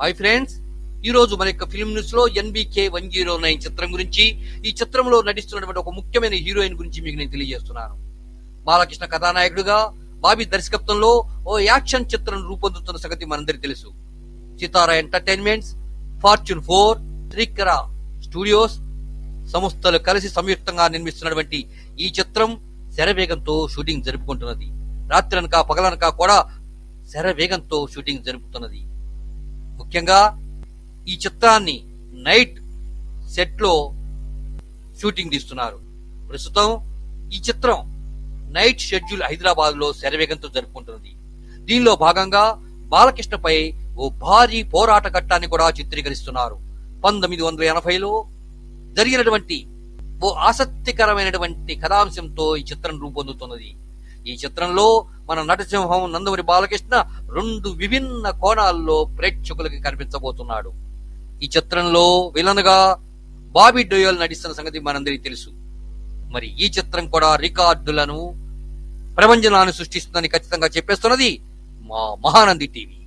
Hi friends ఈ రోజు మన యొక్క ఫిల్మ్ న్యూస్లో ఎన్బికే వన్ జీరో నైన్ చిత్రం గురించి ఈ చిత్రంలో నటిస్తున్నటువంటి ఒక ముఖ్యమైన హీరోయిన్ గురించి మీకు నేను తెలియజేస్తున్నాను. బాలకృష్ణ కథానాయకుడిగా బాబీ దర్శకత్వంలో ఓ యాక్షన్ చిత్రం రూపొందుతున్న సంగతి మనందరికీ తెలుసు. సితారా ఎంటర్టైన్మెంట్స్ ఫార్చ్యూన్ ఫోర్ త్రికర స్టూడియోస్ సంస్థలు కలిసి సంయుక్తంగా నిర్మిస్తున్నటువంటి ఈ చిత్రం శరవేగంతో షూటింగ్ జరుపుకుంటున్నది. రాత్రనక పగలనక కూడా శరవేగంతో షూటింగ్ జరుపుతున్నది. ముఖ్యంగా ఈ చిత్రాన్ని నైట్ సెట్లో షూటింగ్ తీస్తున్నారు. ప్రస్తుతం ఈ చిత్రం నైట్ షెడ్యూల్ హైదరాబాద్లో శరవేగంతో జరుపుకుంటున్నది దీనిలో భాగంగా బాలకృష్ణపై ఓ భారీ పోరాట ఘట్టాన్ని కూడా చిత్రీకరిస్తున్నారు. పంతొమ్మిది వందల ఎనభైలో జరిగినటువంటి ఓ ఆసక్తికరమైనటువంటి కథాంశంతో ఈ చిత్రం రూపొందుతున్నది. ఈ చిత్రంలో మన నటసింహం నందమూరి బాలకృష్ణ రెండు విభిన్న కోణాల్లో ప్రేక్షకులకి కనిపించబోతున్నాడు. ఈ చిత్రంలో విలన్గా బాబీ డోయల్ నటిస్తున్న సంగతి మనందరికీ తెలుసు. మరి ఈ చిత్రం కూడా రికార్డులను ప్రపంచనాన్ని సృష్టిస్తుందని ఖచ్చితంగా చెప్పేస్తున్నది మా మహానంది టీవీ.